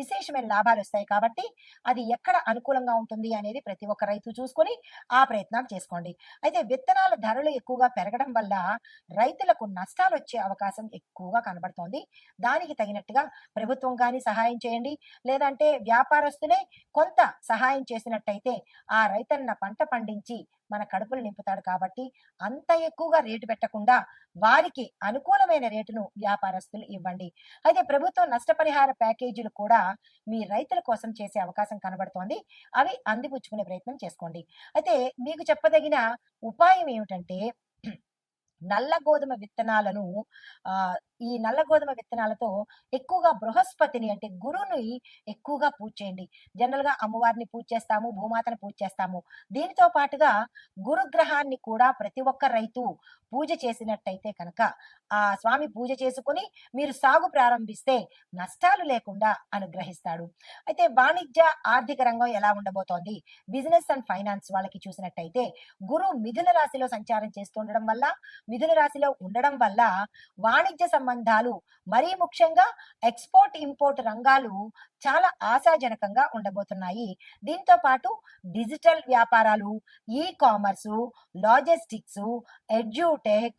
విశేషమైన లాభాలు వస్తాయి కాబట్టి అది ఎక్కడ అనుకూలంగా ఉంటుంది అనేది ప్రతి ఒక్క రైతు చూసుకొని ఆ ప్రయత్నం చేసుకోండి. అయితే విత్తనాల ధరలు ఎక్కువగా పెరగడం వల్ల రైతులకు నష్టాలు వచ్చే అవకాశం ఎక్కువగా కనబడుతోంది. దానికి తగినట్టుగా ప్రభుత్వం కానీ సహాయం చేయండి. లేదంటే వ్యాపారస్తులే కొంత సహాయం చేసినట్టయితే ఆ రైతన్న పంట పండించి మన కడుపులు నింపుతాడు కాబట్టి అంత ఎక్కువగా రేటు పెట్టకుండా వారికి అనుకూలమైన రేటును వ్యాపారస్తులు ఇవ్వండి. అయితే ప్రభుత్వం నష్టపరిహార ప్యాకేజీలు కూడా మీ రైతుల కోసం చేసే అవకాశం కనబడుతోంది. అవి అందిపుచ్చుకునే ప్రయత్నం చేసుకోండి. అయితే మీకు చెప్పదగిన ఉపాయం ఏమిటంటే నల్ల గోధుమ విత్తనాలను ఆ ఈ నల్ల గోధుమ విత్తనాలతో ఎక్కువగా బృహస్పతిని అంటే గురువుని ఎక్కువగా పూజ చేయండి. జనరల్గా అమ్మవారిని పూజ చేస్తాము భూమాతను పూజ చేస్తాము. దీనితో పాటుగా గురుగ్రహాన్ని కూడా ప్రతి ఒక్క రైతు పూజ చేసినట్టయితే కనుక ఆ స్వామి పూజ చేసుకుని మీరు సాగు ప్రారంభిస్తే నష్టాలు లేకుండా అనుగ్రహిస్తాడు. అయితే వాణిజ్య ఆర్థిక రంగం ఎలా ఉండబోతోంది? బిజినెస్ అండ్ ఫైనాన్స్ వాళ్ళకి చూసినట్టయితే గురు మిథున రాశిలో సంచారం చేస్తుండడం వల్ల మిథున రాశిలో ఉండడం వల్ల వాణిజ్య సంబంధాలు మరీ ముఖ్యంగా ఎక్స్పోర్ట్ ఇంపోర్ట్ రంగాలు చాలా ఆశాజనకంగా ఉండబోతున్నాయి. దీంతో పాటు డిజిటల్ వ్యాపారాలు e commerce logistics edutech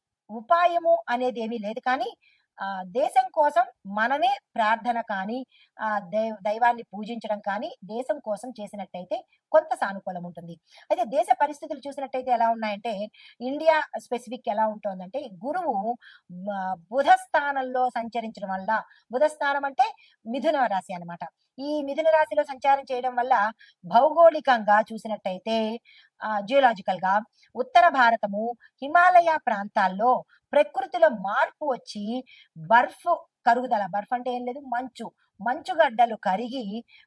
ఉపాయము అనేది ఏమీ లేదు. కానీ ఆ దేశం కోసం మనమే ప్రార్థన కానీ ఆ దైవ దైవాన్ని పూజించడం కానీ దేశం కోసం చేసినట్టయితే కొంత సానుకూలం ఉంటుంది. అయితే దేశ పరిస్థితులు చూసినట్టయితే ఎలా ఉన్నాయంటే ఇండియా స్పెసిఫిక్ ఎలా ఉంటుందంటే గురువు బుధ స్థానంలో సంచరించడం వల్ల బుధ స్థానం అంటే మిథున రాశి అనమాట ఈ మిథున రాశిలో సంచారం చేయడం వల్ల భౌగోళికంగా చూసినట్టయితే జియోలాజికల్గా ఉత్తర భారతము హిమాలయ ప్రాంతాల్లో ప్రకృతిలో మార్పు వచ్చి బర్ఫ్ కరుగుదల బర్ఫ్ అంటే ఏం లేదు మంచు మంచుగడ్డలు కరిగి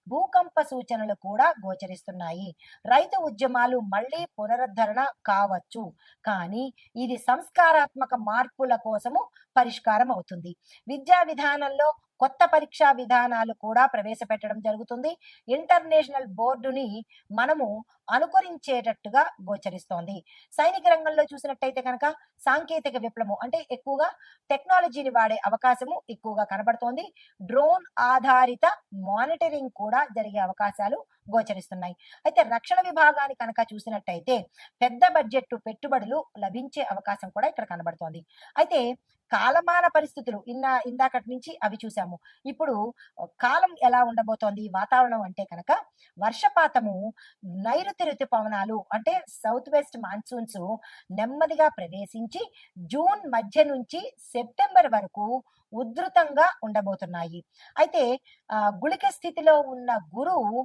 భూకంప సూచనలు కూడా గోచరిస్తున్నాయి. రైతు ఉద్యమాలు మళ్ళీ పునరుద్ధరణ కావచ్చు కానీ ఇది సంస్కారాత్మక మార్పుల కోసము పరిష్కారం అవుతుంది. విద్యా విధానంలో కొత్త పరీక్షా విధానాలు కూడా ప్రవేశపెట్టడం జరుగుతుంది. ఇంటర్నేషనల్ బోర్డుని మనము అనుకరించేటట్టుగా గోచరిస్తోంది. సైనిక రంగంలో చూసినట్టయితే కనుక సాంకేతిక విప్లవం అంటే ఎక్కువగా టెక్నాలజీని వాడే అవకాశము ఎక్కువగా కనబడుతోంది. డ్రోన్ ఆధారిత మానిటరింగ్ కూడా జరిగే అవకాశాలు గోచరిస్తున్నాయి. అయితే రక్షణ విభాగాన్ని కనుక చూసినట్టయితే పెద్ద బడ్జెట్ పెట్టుబడులు లభించే అవకాశం కూడా ఇక్కడ కనబడుతోంది. అయితే కాలమాన పరిస్థితులు ఇన్నా ఇందాకటి నుంచి అవి చూసాము. ఇప్పుడు కాలం ఎలా ఉండబోతోంది? వాతావరణం అంటే కనుక వర్షపాతము నైరుతి ఋతుపవనాలు అంటే సౌత్ వెస్ట్ మాన్సూన్స్ నెమ్మదిగా ప్రవేశించి జూన్ మధ్య నుంచి సెప్టెంబర్ వరకు ఉధృతంగా ఉండబోతున్నాయి. అయితే గుళిక స్థితిలో ఉన్న గురువు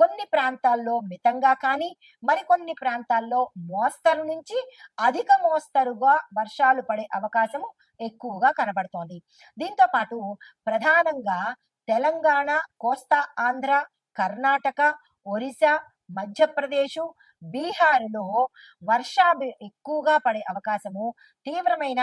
కొన్ని ప్రాంతాల్లో మితంగా కానీ మరికొన్ని ప్రాంతాల్లో మోస్తరు నుంచి అధిక మోస్తరుగా వర్షాలు పడే అవకాశము ఎక్కువగా కనబడుతోంది. దీంతో పాటు ప్రధానంగా తెలంగాణ కోస్తా ఆంధ్ర కర్ణాటక ఒరిస్సా మధ్యప్రదేశ్ బీహార్లో వర్షాభి ఎక్కువగా పడే అవకాశము తీవ్రమైన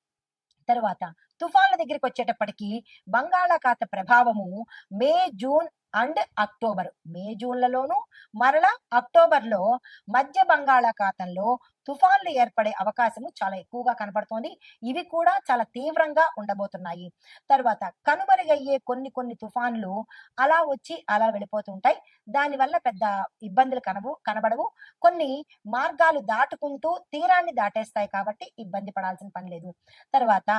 తర్వాత తుఫాన్ల దగ్గరికి వచ్చేటప్పటికి బంగాళాఖాత ప్రభావము May June and October. May జూన్లలోను మరలా అక్టోబర్లో మధ్య బంగాళాఖాతంలో తుఫాన్లు ఏర్పడే అవకాశము చాలా ఎక్కువగా కనపడుతోంది ఇవి కూడా చాలా తీవ్రంగా ఉండబోతున్నాయి. తర్వాత కనుమరుగయ్యే కొన్ని కొన్ని తుఫాన్లు అలా వచ్చి అలా వెళ్ళిపోతుంటాయి. దానివల్ల పెద్ద ఇబ్బందులు కనవు కనబడవు. కొన్ని మార్గాలు దాటుకుంటూ తీరాన్ని దాటేస్తాయి కాబట్టి ఇబ్బంది పడాల్సిన పని లేదు. తర్వాత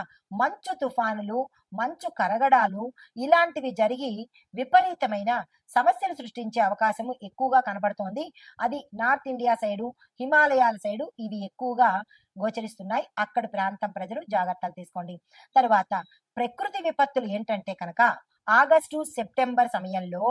మంచు తుఫానులు మంచు కరగడాలు ఇలాంటివి జరిగి విపరీతమైన సమస్యలు సృష్టించే అవకాశము ఎక్కువగా కనబడుతోంది. అది నార్త్ ఇండియా సైడు హిమాలయాల సైడు ఇవి ఎక్కువగా గోచరిస్తున్నాయి. అక్కడి ప్రాంతం ప్రజలు జాగ్రత్తలు తీసుకోండి. తర్వాత ప్రకృతి విపత్తులు ఏంటంటే కనుక ఆగస్టు సెప్టెంబర్ సమయంలో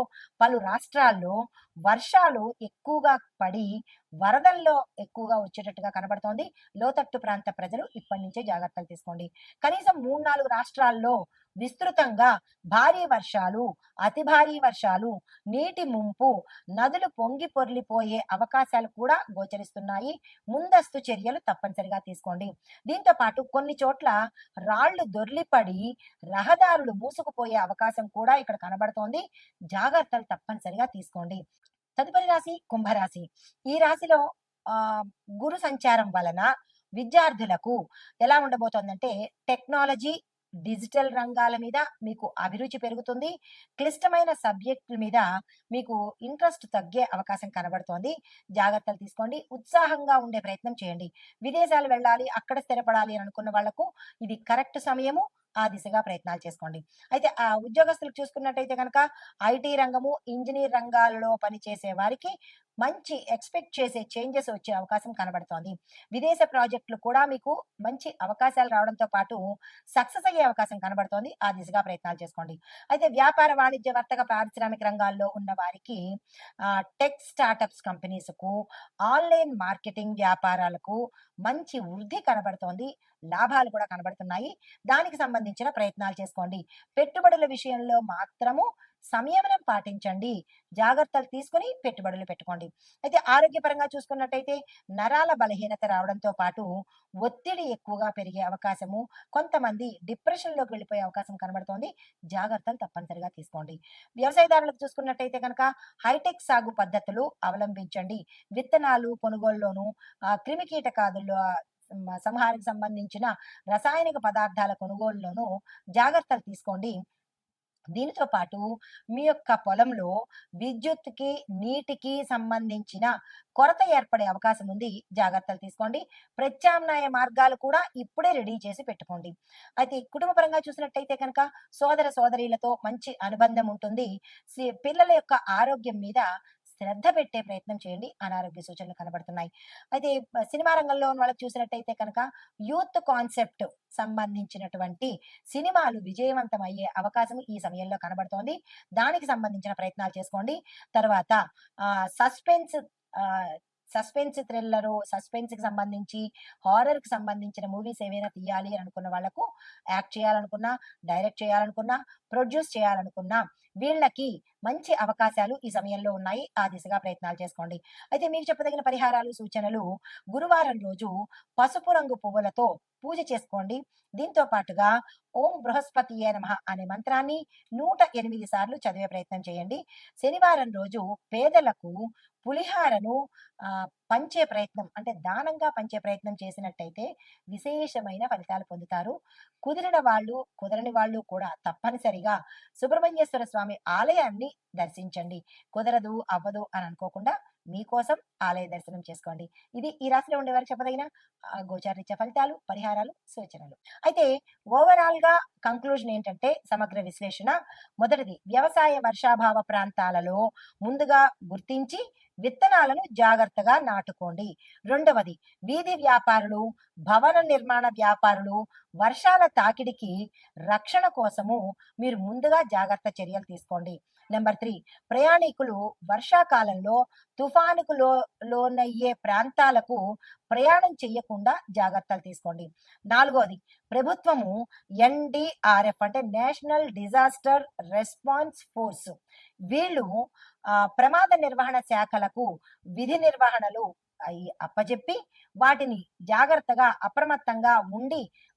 పలు రాష్ట్రాల్లో వర్షాలు ఎక్కువగా పడి వరదల్లో ఎక్కువగా వచ్చేటట్టుగా కనబడుతోంది. లోతట్టు ప్రాంత ప్రజలు ఇప్పటి నుంచే జాగ్రత్తలు తీసుకోండి. కనీసం మూడు నాలుగు రాష్ట్రాల్లో విస్తృతంగా భారీ వర్షాలు అతి భారీ వర్షాలు నీటి ముంపు నదులు పొంగి పొర్లిపోయే అవకాశాలు కూడా గోచరిస్తున్నాయి. ముందస్తు చర్యలు తప్పనిసరిగా తీసుకోండి. దీంతో పాటు కొన్ని చోట్ల రాళ్ళు దొర్లిపడి రహదారులు మూసుకుపోయే అవకాశం కూడా ఇక్కడ కనబడుతోంది. జాగ్రత్తలు తప్పనిసరిగా తీసుకోండి. తదుపరి రాశి కుంభరాశి. ఈ రాశిలో ఆ గురు సంచారం వలన విద్యార్థులకు ఎలా ఉండబోతోందంటే టెక్నాలజీ డిజిటల్ రంగాల మీద మీకు అభిరుచి పెరుగుతుంది. క్లిష్టమైన సబ్జెక్టుల మీద మీకు ఇంట్రెస్ట్ తగ్గే అవకాశం కనబడుతోంది. జాగ్రత్తలు తీసుకోండి. ఉత్సాహంగా ఉండే ప్రయత్నం చేయండి. విదేశాలు వెళ్ళాలి అక్కడ స్థిరపడాలి అని అనుకున్న వాళ్ళకు ఇది కరెక్ట్ సమయము. ఆ దిశగా ప్రయత్నాలు చేసుకోండి. అయితే ఆ ఉద్యోగస్తులకు చూసుకున్నట్టయితే కనుక ఐటీ రంగము ఇంజనీర్ రంగాలలో పనిచేసే వారికి మంచి ఎక్స్పెక్ట్ చేసే చేంజెస్ వచ్చే అవకాశం కనబడుతోంది. విదేశ ప్రాజెక్టులు కూడా మీకు మంచి అవకాశాలు రావడంతో పాటు సక్సెస్ అయ్యే అవకాశం కనబడుతోంది. ఆ దిశగా ప్రయత్నాలు చేసుకోండి. అయితే వ్యాపార వాణిజ్య వర్తక పారిశ్రామిక రంగాల్లో ఉన్న వారికి టెక్ స్టార్టప్స్ కంపెనీస్కు ఆన్లైన్ మార్కెటింగ్ వ్యాపారాలకు మంచి వృద్ధి కనబడుతోంది. లాభాలు కూడా కనబడుతున్నాయి. దానికి సంబంధించిన ప్రయత్నాలు చేసుకోండి. పెట్టుబడుల విషయంలో మాత్రము సంయమనం పాటించండి. జాగ్రత్తలు తీసుకుని పెట్టుబడులు పెట్టుకోండి. అయితే ఆరోగ్యపరంగా చూసుకున్నట్టయితే నరాల బలహీనత రావడంతో పాటు ఒత్తిడి ఎక్కువగా పెరిగే అవకాశము కొంతమంది డిప్రెషన్లోకి వెళ్ళిపోయే అవకాశం కనబడుతోంది. జాగ్రత్తలు తప్పనిసరిగా తీసుకోండి. వ్యవసాయదారులకు చూసుకున్నట్టయితే కనుక హైటెక్ సాగు పద్ధతులు అవలంబించండి. విత్తనాలు కొనుగోలులోను క్రిమి కీటకాదుల్లో సంహారికి సంబంధించిన రసాయనిక పదార్థాల కొనుగోలులోనూ జాగ్రత్తలు తీసుకోండి. దీనితో పాటు మీ యొక్క పొలంలో విద్యుత్కి నీటికి సంబంధించిన కొరత ఏర్పడే అవకాశం ఉంది. జాగ్రత్తలు తీసుకోండి. ప్రత్యామ్నాయ మార్గాలు కూడా ఇప్పుడే రెడీ చేసి పెట్టుకోండి. అయితే కుటుంబ పరంగా చూసినట్టయితే కనుక సోదర సోదరీలతో మంచి అనుబంధం ఉంటుంది. పిల్లల యొక్క ఆరోగ్యం మీద శ్రద్ధ పెట్టే ప్రయత్నం చేయండి. అనారోగ్య సూచనలు కనబడుతున్నాయి. అయితే సినిమా రంగంలో వాళ్ళకి చూసినట్టయితే కనుక యూత్ కాన్సెప్ట్ సంబంధించినటువంటి సినిమాలు విజయవంతం అయ్యే అవకాశం ఈ సమయంలో కనబడుతోంది. దానికి సంబంధించిన ప్రయత్నాలు చేసుకోండి. తర్వాత సస్పెన్స్ సస్పెన్స్ థ్రిల్లర్ సస్పెన్స్కి సంబంధించి హారర్కి సంబంధించిన మూవీస్ ఏవైనా తీయాలి అని అనుకున్న వాళ్ళకు యాక్ట్ చేయాలనుకున్నా డైరెక్ట్ చేయాలనుకున్నా ప్రొడ్యూస్ చేయాలనుకున్నా వీళ్ళకి మంచి అవకాశాలు ఈ సమయంలో ఉన్నాయి. ఆ దిశగా ప్రయత్నాలు చేసుకోండి. అయితే మీకు చెప్పదగిన పరిహారాలు సూచనలు గురువారం రోజు పసుపు రంగు పువ్వులతో పూజ చేసుకోండి. దీంతో పాటుగా ఓం బృహస్పతి నమ అనే మంత్రాన్ని నూట ఎనిమిది సార్లు చదివే ప్రయత్నం చేయండి. శనివారం రోజు పేదలకు పులిహారను పంచే ప్రయత్నం అంటే దానంగా పంచే ప్రయత్నం చేసినట్టయితే విశేషమైన ఫలితాలు పొందుతారు. కుదిరిన వాళ్ళు కుదరని వాళ్ళు కూడా తప్పనిసరిగా సుబ్రహ్మణ్యేశ్వర స్వామి ఆలయాన్ని దర్శించండి. కుదరదు అవ్వదు అని అనుకోకుండా మీకోసం ఆలయ దర్శనం చేసుకోండి. ఇది ఈ రాశిలో ఉండేవారు చెప్పదగిన గోచారీత్య ఫలితాలు పరిహారాలు సూచనలు. అయితే ఓవరాల్గా కంక్లూజన్ ఏంటంటే సమగ్ర విశ్లేషణ. మొదటిది వ్యవసాయ వర్షాభావ ప్రాంతాలలో ముందుగా గుర్తించి విత్తనాలను జాగ్రత్తగా నాటుకోండి. రెండవది వీధి వ్యాపారులు భవన నిర్మాణ వ్యాపారులు వర్షాల తాకిడికి రక్షణ కోసము మీరు ముందుగా జాగ్రత్త చర్యలు తీసుకోండి. నెంబర్ త్రీ ప్రయాణికులు వర్షాకాలంలో తుఫానుకు లో లోనయ్యే ప్రాంతాలకు ప్రయాణం చేయకుండా జాగ్రత్తలు తీసుకోండి. నాలుగోది ప్రభుత్వము ఎన్డిఆర్ఎఫ్ అంటే నేషనల్ డిజాస్టర్ రెస్పాన్స్ ఫోర్స్. వీళ్ళు ప్రమాద నిర్వహణ శాఖలకు విధి నిర్వహణలు అప్పచెప్పి వాటిని జాగ్రత్తగా అప్రమత్తంగా ఉండి